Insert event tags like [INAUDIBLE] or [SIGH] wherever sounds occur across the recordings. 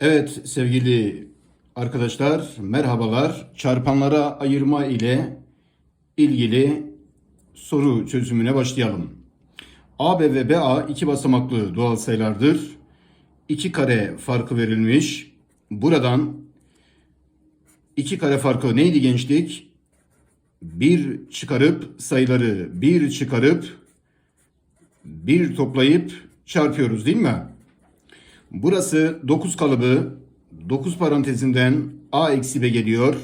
Evet sevgili arkadaşlar merhabalar. Çarpanlara ayırma ile ilgili soru çözümüne başlayalım. AB ve BA iki basamaklı doğal sayılardır. İki kare farkı verilmiş. Buradan iki kare farkı neydi gençlik? Bir çıkarıp sayıları bir çıkarıp bir toplayıp çarpıyoruz değil mi? Burası 9 kalıbı 9 parantezinden a eksi b geliyor.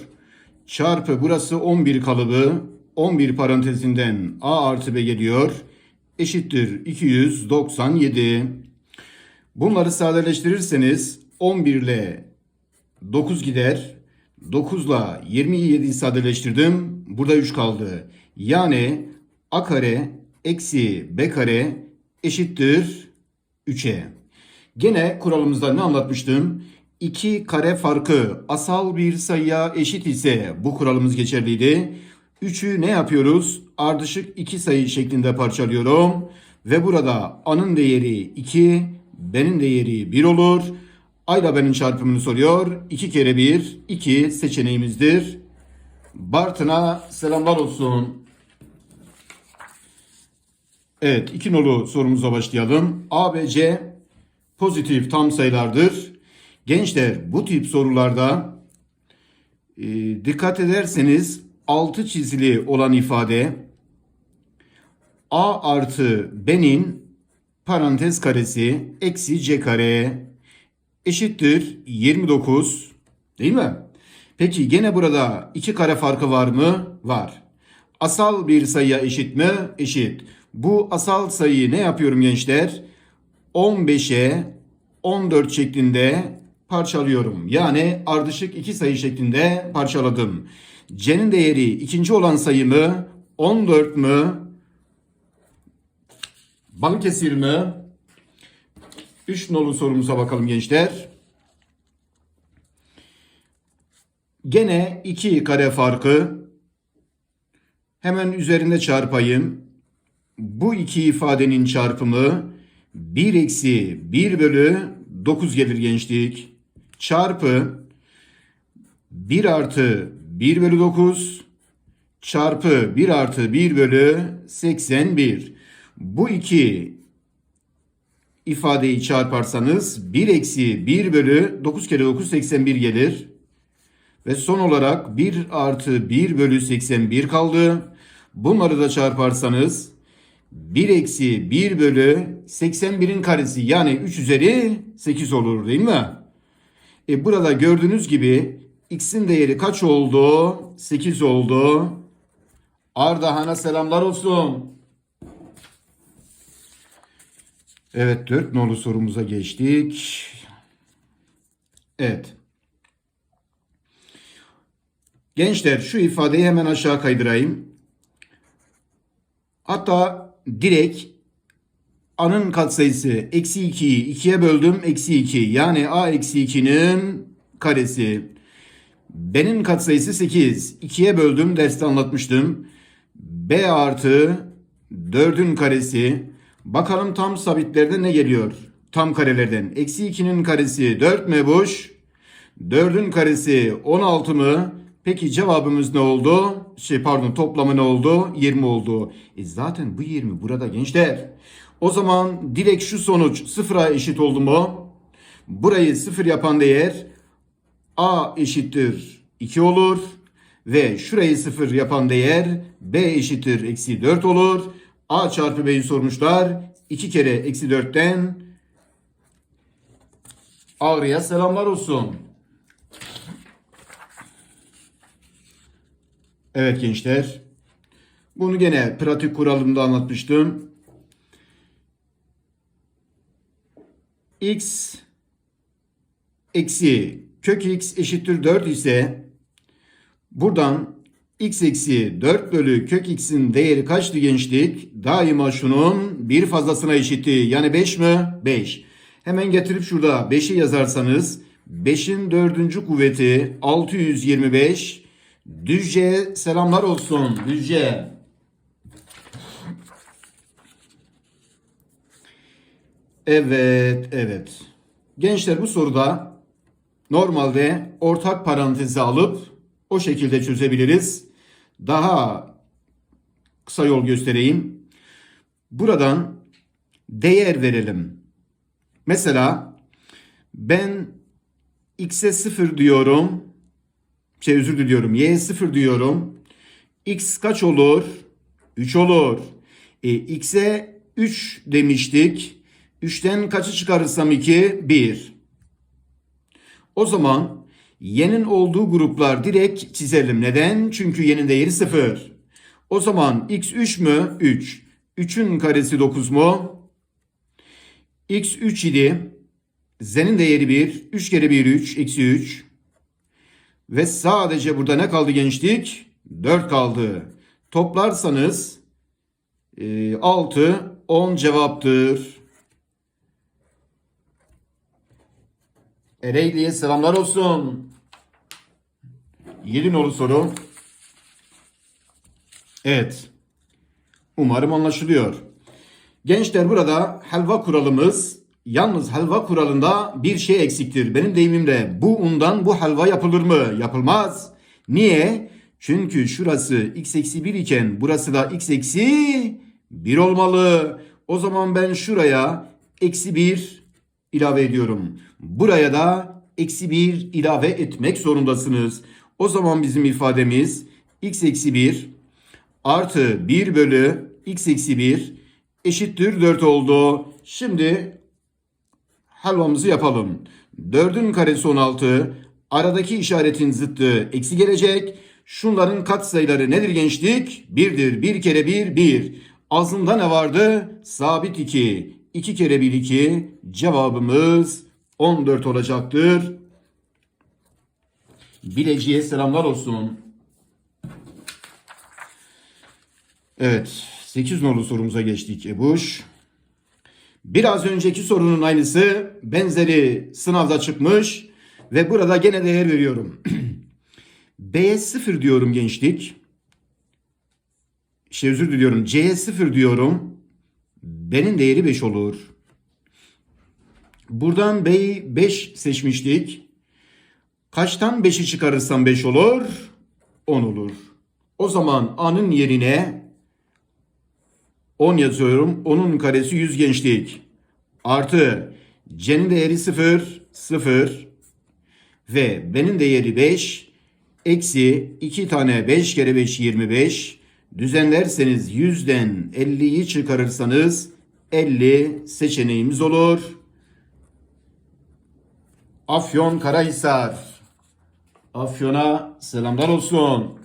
Çarpı burası 11 kalıbı 11 parantezinden a artı b geliyor. Eşittir 297. Bunları sadeleştirirseniz 11 ile 9 gider. 9 ile 27'yi sadeleştirdim. Burada 3 kaldı. Yani a kare eksi b kare eşittir 3'e. Gene kuralımızda ne anlatmıştım? İki kare farkı asal bir sayıya eşit ise bu kuralımız geçerliydi. 3'ü ne yapıyoruz? Ardışık iki sayı şeklinde parçalıyorum. Ve burada a'nın değeri 2, b'nin değeri 1 olur. A ile çarpımını soruyor. 2 kere 1, 2 seçeneğimizdir. Bartın'a selamlar olsun. Evet, iki nolu sorumuza başlayalım. A ve C pozitif tam sayılardır. Gençler bu tip sorularda e, dikkat ederseniz altı çizili olan ifade a artı b'nin parantez karesi eksi c kare eşittir 29 değil mi? Peki gene burada iki kare farkı var mı? Var. Asal bir sayıya eşit mi? Eşit. Bu asal sayıyı ne yapıyorum gençler? 15'e 14 şeklinde parçalıyorum. Yani ardışık iki sayı şeklinde parçaladım. C'nin değeri ikinci olan sayı mı? 14 mü? Balıkesir mi? 3 nolu sorumuza bakalım gençler. Gene iki kare farkı. Hemen üzerinde çarpayım. Bu iki ifadenin çarpımı 1 eksi 1 bölü 9 gelir gençlik. Çarpı 1 artı 1 bölü 9 çarpı 1 artı 1 bölü 81. Bu iki ifadeyi çarparsanız 1 eksi 1 bölü 9 kere 9 81 gelir. Ve son olarak 1 artı 1 bölü 81 kaldı. Bunları da çarparsanız 1 eksi 1 bölü 81'in karesi yani 3 üzeri 8 olur değil mi? E burada gördüğünüz gibi x'in değeri kaç oldu? 8 oldu. Ardahan'a selamlar olsun. Evet 4 nolu sorumuza geçtik. Evet. Gençler şu ifadeyi hemen aşağı kaydırayım. Hatta direkt a'nın katsayısı eksi 2'yi 2'ye böldüm eksi 2 yani a eksi 2'nin karesi. B'nin katsayısı 8. 2'ye böldüm derste anlatmıştım. B artı 4'ün karesi. Bakalım tam sabitlerde ne geliyor? Tam karelerden. Eksi 2'nin karesi 4 mü boş? 4'ün karesi 16 mı? Peki cevabımız ne oldu? Şey pardon toplamı ne oldu? 20 oldu. E zaten bu 20 burada gençler. O zaman direkt şu sonuç sıfıra eşit oldu mu? Burayı sıfır yapan değer a eşittir 2 olur. Ve şurayı sıfır yapan değer b eşittir eksi 4 olur. a çarpı b'yi sormuşlar. 2 kere eksi 4'ten Ağrı'ya selamlar olsun. Evet gençler. Bunu gene pratik kuralımda anlatmıştım. x eksi kök x eşittir 4 ise buradan x eksi 4 bölü kök x'in değeri kaçtı gençlik? Daima şunun bir fazlasına eşitti. Yani 5 mi? 5. Hemen getirip şurada 5'i yazarsanız 5'in dördüncü kuvveti 625 Düzce selamlar olsun. Düzce. Evet, evet. Gençler bu soruda normalde ortak parantezi alıp o şekilde çözebiliriz. Daha kısa yol göstereyim. Buradan değer verelim. Mesela ben x'e 0 diyorum. Şey özür diliyorum. y'ye 0 diyorum. x kaç olur? 3 olur. E, x'e 3 demiştik. 3'ten kaçı çıkarırsam 2? 1. O zaman y'nin olduğu gruplar direkt çizelim. Neden? Çünkü y'nin değeri 0. O zaman x 3 mü? 3. 3'ün karesi 9 mu? x 3 idi. Z'nin değeri 1. 3 kere 1 3. Eksi 3. Ve sadece burada ne kaldı gençlik? 4 kaldı. Toplarsanız e, 6 10 cevaptır. Ereğli'ye selamlar olsun. 7 nolu soru. Evet. Umarım anlaşılıyor. Gençler burada helva kuralımız yalnız helva kuralında bir şey eksiktir. Benim deyimimle bu undan bu helva yapılır mı? Yapılmaz. Niye? Çünkü şurası x eksi 1 iken burası da x eksi 1 olmalı. O zaman ben şuraya eksi 1 ilave ediyorum. Buraya da eksi 1 ilave etmek zorundasınız. O zaman bizim ifademiz x eksi 1 artı 1 bölü x eksi 1 eşittir 4 oldu. Şimdi helvamızı yapalım. 4'ün karesi 16. Aradaki işaretin zıttı eksi gelecek. Şunların katsayıları nedir gençlik? 1'dir. 1 kere 1 1. Ağzında ne vardı? Sabit 2. 2 kere 1 2. Cevabımız 14 olacaktır. Bileciye selamlar olsun. Evet. 8 nolu sorumuza geçtik Ebuş. Biraz önceki sorunun aynısı benzeri sınavda çıkmış ve burada gene değer veriyorum. [CLEARS THROAT] B'ye 0 diyorum gençlik. Şey özür diliyorum. C'ye 0 diyorum. B'nin değeri 5 olur. Buradan B'yi 5 seçmiştik. Kaçtan 5'i çıkarırsam 5 olur? 10 olur. O zaman A'nın yerine 10 yazıyorum. 10'un karesi 100 gençlik. Artı C'nin değeri 0, 0 ve B'nin değeri 5 eksi 2 tane 5 kere 5 25 düzenlerseniz 100'den 50'yi çıkarırsanız 50 seçeneğimiz olur. Afyon Karahisar. Afyon'a selamlar olsun.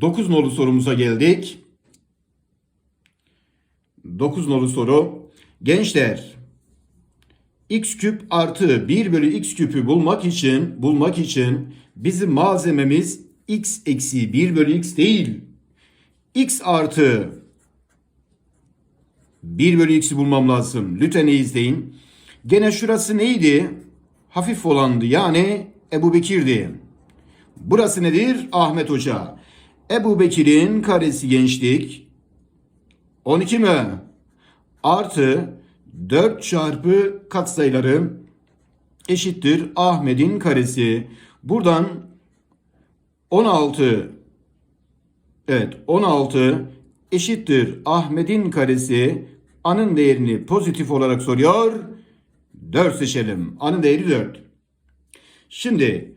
9 nolu sorumuza geldik. 9 nolu soru. Gençler x küp artı 1 bölü x küpü bulmak için bulmak için bizim malzememiz x eksi 1 bölü x değil. x artı 1 bölü x'i bulmam lazım. Lütfen izleyin. Gene şurası neydi? Hafif olandı. Yani Ebu Bekir'di. Burası nedir? Ahmet Hoca. Ebu Bekir'in karesi gençlik 12 mi? Artı 4 çarpı katsayıları eşittir Ahmet'in karesi. Buradan 16 evet 16 eşittir Ahmet'in karesi. Anın değerini pozitif olarak soruyor. 4 seçelim. Anın değeri 4. Şimdi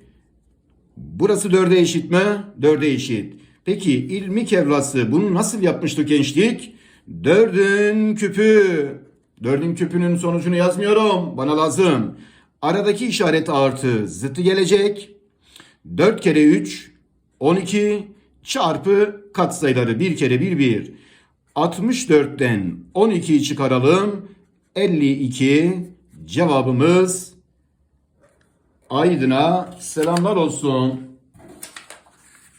burası 4'e eşit mi? 4'e eşit. Peki ilmi kevrası bunu nasıl yapmıştı gençlik? Dördün küpü. Dördün küpünün sonucunu yazmıyorum. Bana lazım. Aradaki işaret artı zıttı gelecek. 4 kere 3 12 çarpı katsayıları 1 kere 1 1. 64'ten 12'yi çıkaralım. 52 cevabımız Aydın'a selamlar olsun.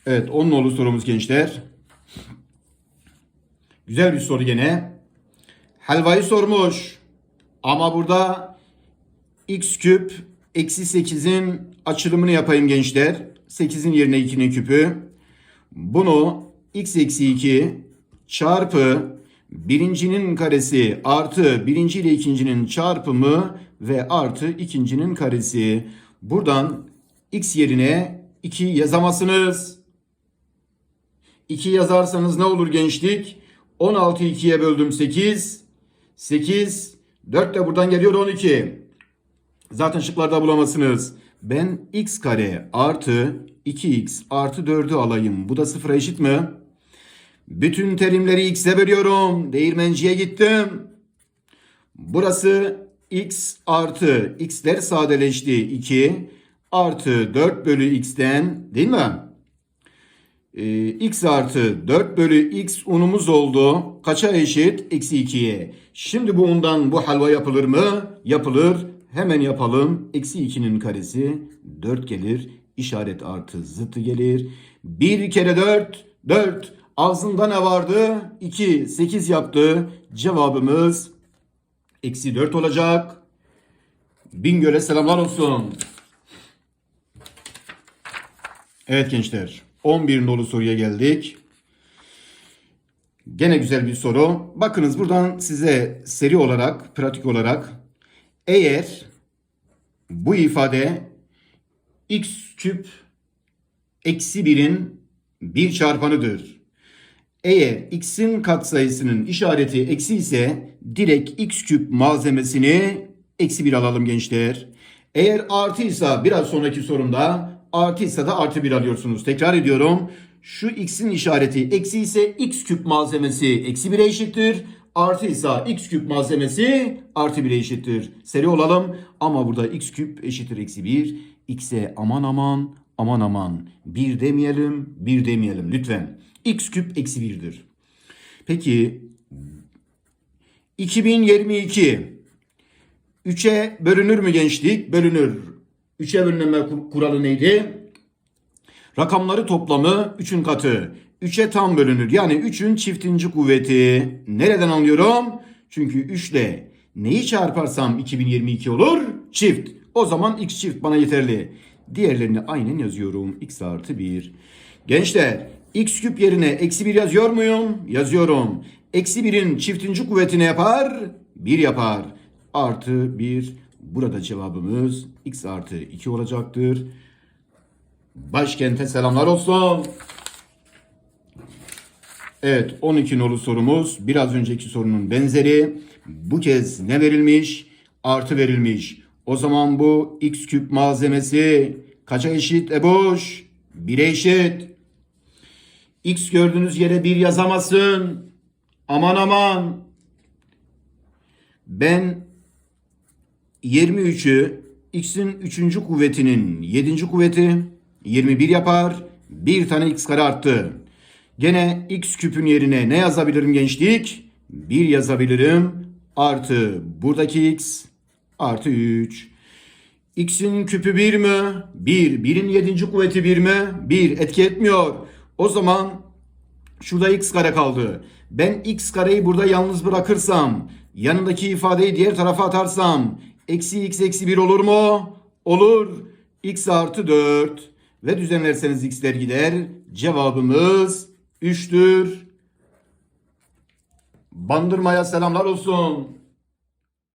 Evet 10 nolu sorumuz gençler. Güzel bir soru gene. Helvayı sormuş. Ama burada x küp eksi 8'in açılımını yapayım gençler. 8'in yerine 2'nin küpü. Bunu x eksi 2 çarpı Birincinin karesi artı birinci ile ikincinin çarpımı ve artı ikincinin karesi. Buradan x yerine 2 yazamazsınız. 2 yazarsanız ne olur gençlik? 16'yı 2'ye böldüm 8. 8. 4 de buradan geliyor 12. Zaten şıklarda bulamazsınız. Ben x kare artı 2x artı 4'ü alayım. Bu da sıfıra eşit mi? Bütün terimleri x'e bölüyorum. Değirmenciye gittim. Burası x artı x'ler sadeleşti 2 artı 4 bölü x'ten değil mi? Ee, x artı 4 bölü x unumuz oldu. Kaça eşit? Eksi 2'ye. Şimdi bu undan bu halva yapılır mı? Yapılır. Hemen yapalım. Eksi 2'nin karesi 4 gelir. İşaret artı zıttı gelir. 1 kere 4 4. Ağzında ne vardı? 2 8 yaptı. Cevabımız eksi 4 olacak. Bingöl'e selamlar olsun. Evet gençler 11 dolu soruya geldik. Gene güzel bir soru. Bakınız buradan size seri olarak, pratik olarak eğer bu ifade x küp eksi 1'in bir çarpanıdır. Eğer x'in katsayısının işareti eksi ise direkt x küp malzemesini eksi 1 alalım gençler. Eğer artıysa biraz sonraki sorumda artıysa da artı 1 alıyorsunuz. Tekrar ediyorum. Şu x'in işareti eksi ise x küp malzemesi eksi 1'e eşittir. Artıysa x küp malzemesi artı 1'e eşittir. Seri olalım ama burada x küp eşittir eksi 1. x'e aman aman aman aman 1 demeyelim 1 demeyelim lütfen. x küp eksi 1'dir. Peki 2022 3'e bölünür mü gençlik? Bölünür. 3'e bölünme kur- kuralı neydi? Rakamları toplamı 3'ün katı. 3'e tam bölünür. Yani 3'ün çiftinci kuvveti. Nereden anlıyorum? Çünkü 3 ile neyi çarparsam 2022 olur? Çift. O zaman x çift bana yeterli. Diğerlerini aynen yazıyorum. x artı 1. Gençler x küp yerine eksi 1 yazıyor muyum? Yazıyorum. Eksi 1'in çiftinci kuvveti ne yapar? 1 yapar. Artı 1. Burada cevabımız x artı 2 olacaktır. Başkente selamlar olsun. Evet 12 nolu sorumuz biraz önceki sorunun benzeri. Bu kez ne verilmiş? Artı verilmiş. O zaman bu x küp malzemesi kaça eşit Ebuş? 1'e eşit. X gördüğünüz yere 1 yazamazsın. Aman aman. Ben 23'ü x'in 3. kuvvetinin 7. kuvveti 21 yapar. Bir tane x kare arttı. Gene x küpün yerine ne yazabilirim gençlik? 1 yazabilirim. Artı buradaki x artı 3. X'in küpü 1 mi? 1. 1'in 7. kuvveti 1 mi? 1. Etki etmiyor. O zaman şurada x kare kaldı. Ben x kareyi burada yalnız bırakırsam, yanındaki ifadeyi diğer tarafa atarsam, eksi x eksi 1 olur mu? Olur. x artı 4 ve düzenlerseniz x'ler gider. Cevabımız 3'tür. Bandırmaya selamlar olsun.